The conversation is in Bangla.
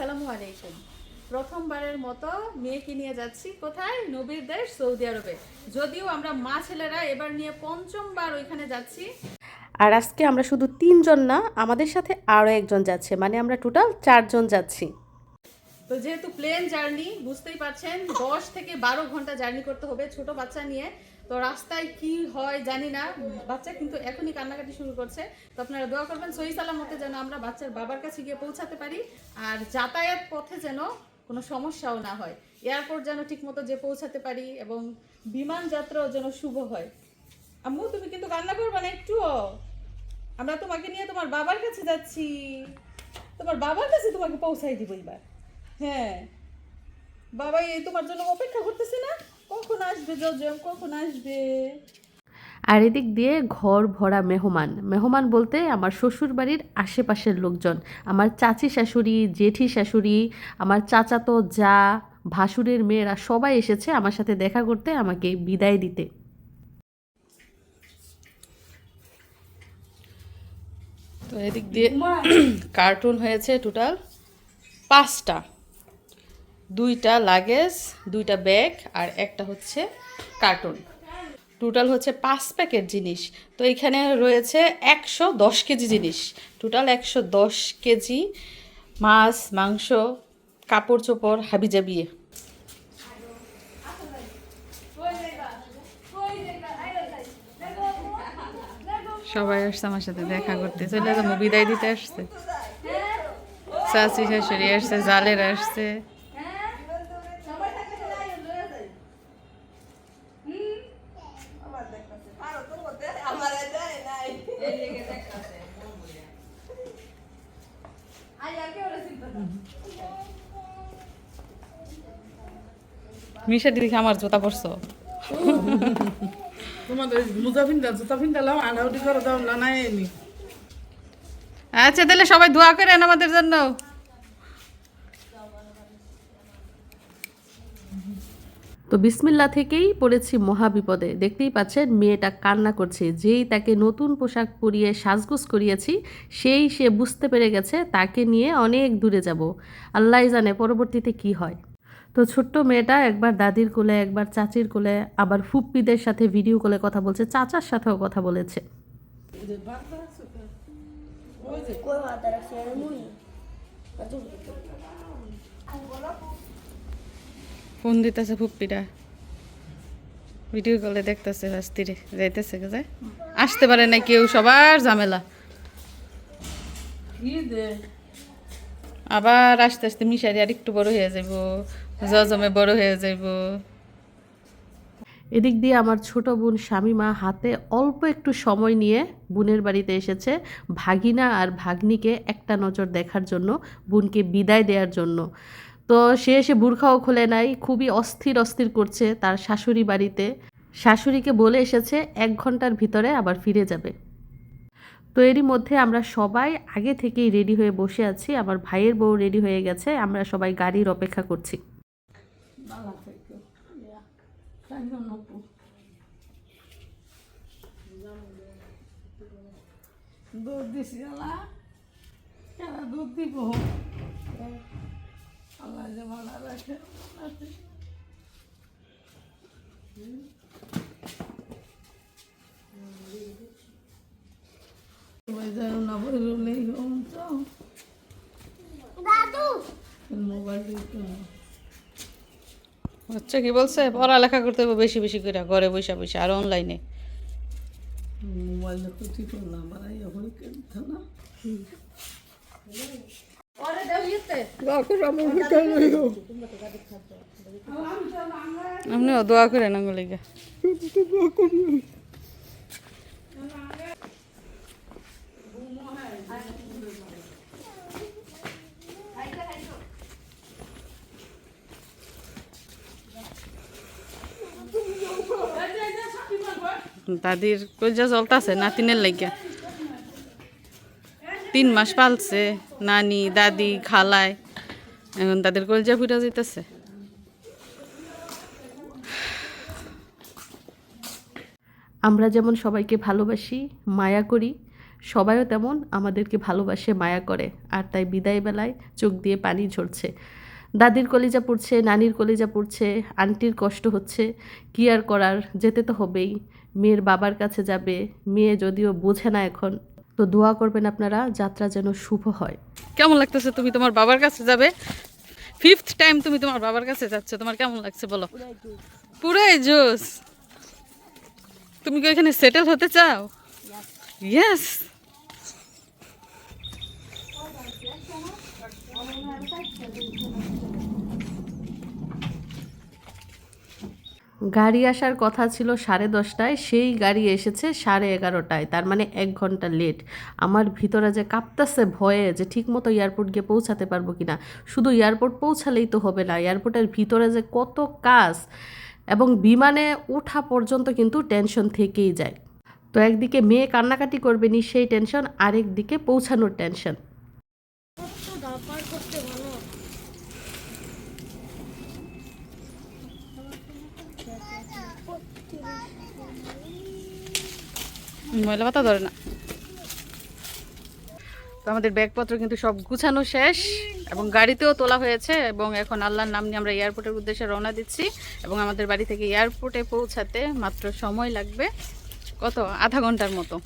আসসালামু আলাইকুম। প্রথমবারের মতো মেয়েকে নিয়ে যাচ্ছি কোথায়? নবীর দেশ সৌদি আরবে। যদিও আমরা মা ছেলেরা এবার নিয়ে পঞ্চমবার ওইখানে যাচ্ছি। আর আজকে আমরা শুধু তিনজন না, আমাদের সাথে আরও একজন যাচ্ছে। মানে আমরা টোটাল চারজন যাচ্ছি। তো যেহেতু প্লেন জার্নি, বুঝতেই পারছেন, দশ থেকে বারো ঘণ্টা জার্নি করতে হবে ছোট বাচ্চা নিয়ে। তো রাস্তায় কি হয় জানি না। বাচ্চা কিন্তু এখনই কান্নাকাটি শুরু করছে। তো আপনারা দোয়া করবেন সহি সালামতে যেন আমরা বাচ্চার বাবার কাছে গিয়ে পৌঁছাতে পারি আর যাতায়াত পথে যেন কোনো সমস্যাও না হয়। এয়ারপোর্ট যেন ঠিকমতো যে পৌঁছাতে পারি এবং বিমান যাত্রাও যেন শুভ হয়। আম্মু, তুমি কিন্তু কান্না করবে না একটুও। আমরা তোমাকে নিয়ে তোমার বাবার কাছে যাচ্ছি। তোমার বাবার কাছে তোমাকে পৌঁছাই দিব এবার। হ্যাঁ। বাবা এই তোমার জন্য অপেক্ষা করতেছে না? কখন আসবে জজম কখন আসবে? আর এদিক দিয়ে ঘর ভরা মেহমান। মেহমান বলতে আমার শ্বশুর বাড়ির আশেপাশের লোকজন আমার চাচি শাশুড়ি জেঠি শাশুড়ি আমার চাচাতো যা ভাসুরের মেয়েরা সবাই এসেছে আমার সাথে দেখা করতে আমাকে বিদায় দিতে। তো এদিক দিয়ে কার্টুন হয়েছে টোটাল পাঁচটা। দুইটা লাগেজ দুইটা ব্যাগ আর একটা হচ্ছে কার্টুন টোটাল হচ্ছে পাঁচ প্যাকেট জিনিস। তো এখানে রয়েছে একশো দশ কেজি জিনিস। টোটাল একশো দশ কেজি মাছ, মাংস, কাপড় চোপড় হাবিজাবিয়ে সবাই আসছে আমার সাথে, দেখা করতে। চলে যাব বিদায় দিতে আসছে। চাচি শাশুড়ি আসছে, জালের আসছে। মিশা দিদি আমার জুতা পরছো? তোমাদের মোজা ফিন্দা জুতা ফিন্দালাম আনাউটি করে দাও না নাই আচ্ছা তাহলে সবাই দোয়া করেন আমাদের জন্য। তো বিসমিল্লা থেকেই পড়েছি মহাবিপদে। দেখতেই পাচ্ছেন মেয়েটা কান্না করছে। যেই তাকে নতুন পোশাক পরিয়ে সাজগোজ করিয়েছি সেই সে বুঝতে পেরে গেছে তাকে নিয়ে অনেক দূরে যাব। আল্লাহ জানে পরবর্তীতে কি হয়। তো ছোট্ট মেয়েটা একবার দাদির কোলে একবার চাচির কোলে আবার ফুপ্পিদের সাথে ভিডিও কলে কথা বলছে চাচার সাথেও কথা বলেছে। ফোন দিতেছে ফুপ্পিটা ভিডিও কলে দেখতেছে বাস্তিরে যাইতেছে যায়। আসতে পারে না কেউ সবার ঝামেলা। আবার আস্তে আস্তে মিশারি আর একটু বড় হয়ে যাইব। জজমে বড় হয়ে যাইব। এদিক দিয়ে আমার ছোট বোন শামিমা হাতে অল্প একটু সময় নিয়ে বোনের বাড়িতে এসেছে ভাগিনা আর ভাগ্নিকে একটা নজর দেখার জন্য, বোনকে বিদায় দেওয়ার জন্য। তো সে এসে বুর্খাও খুলে নাই, খুবই অস্থির অস্থির করছে তার শাশুড়ি বাড়িতে। শাশুড়িকে বলে এসেছে এক ঘণ্টার ভিতরে আবার ফিরে যাবে। তো এরই মধ্যে আমরা সবাই আগে থেকেই রেডি হয়ে বসে আছি, আমার ভাইয়ের বউ রেডি হয়ে গেছে, আমরা সবাই গাড়ির অপেক্ষা করছি। বালা থেকে ইয়া তাই জন্য তো দুধ দিছি আলা কেন দুধ দিব আল্লাহ যে ভালো রাখে না বললেই হম চাও মোবাইল দিতে না হচ্ছে কি বলছে? পড়ালেখা করতে হবে বেশি বেশি করে ঘরে বসে বসে আর অনলাইনে মোবাইল ক্ষতি করলাম বাড়াই এখন কিনতে না ওরে দেও ইতে আপনিও দোয়া করে না গলিগা দাদির কইজা চলতেছে নাতিনের লাগিয়া তিন মাস পালছে, নানি, দাদি, খালায়, এখন তাদের কলজা ফুটা যেতেছে আমরা যেমন সবাইকে ভালোবাসি, মায়া করি, সবাইও তেমন আমাদেরকে ভালোবাসে, মায়া করে। আর তাই বিদায় বেলায় চোখ দিয়ে পানি ঝরছে। দাদির কলিজা পড়ছে, নানির কলিজা পড়ছে, আন্টির কষ্ট হচ্ছে, কি আর করার? যেতে তো হবেই। মেয়ের বাবার কাছে যাবে, মেয়ে যদিও বোঝে না এখন। তো দোয়া করবেন আপনারা, যাত্রা যেন শুভ হয়। কেমন লাগতেছে তুমি তোমার বাবার কাছে যাবে? ফিফথ টাইম তুমি তোমার বাবার কাছে যাচ্ছ, তোমার কেমন লাগছে বলো? পুরাই জোস। তুমি কি এখানে সেটেল হতে চাও? ইয়েস গাড়ি আসার কথা ছিল সাড়ে দশটায়, সেই গাড়ি এসেছে সাড়ে এগারোটায়, তার মানে এক ঘণ্টা লেট আমার ভিতরে যে কাঁপতাছে ভয়ে যে ঠিকমতো এয়ারপোর্ট গিয়ে পৌঁছাতে পারব কি না শুধু এয়ারপোর্ট পৌঁছালেই তো হবে না এয়ারপোর্টের ভিতরে যে কত কাজ এবং বিমানে ওঠা পর্যন্ত কিন্তু টেনশন থেকেই যায়। তো একদিকে মেয়ে কান্নাকাটি করবে নি, সেই টেনশন আরেক দিকে পৌঁছানোর টেনশন ময়লা পাতা ধরে না। তো আমাদের ব্যাগপত্র কিন্তু সব গুছানো শেষ এবং গাড়িতেও তোলা হয়েছে এবং এখন আল্লাহর নাম নিয়ে আমরা এয়ারপোর্টের উদ্দেশ্যে রওনা দিচ্ছি এবং আমাদের বাড়ি থেকে এয়ারপোর্টে পৌঁছাতে মাত্র সময় লাগবে কত? আধা ঘণ্টার মতো।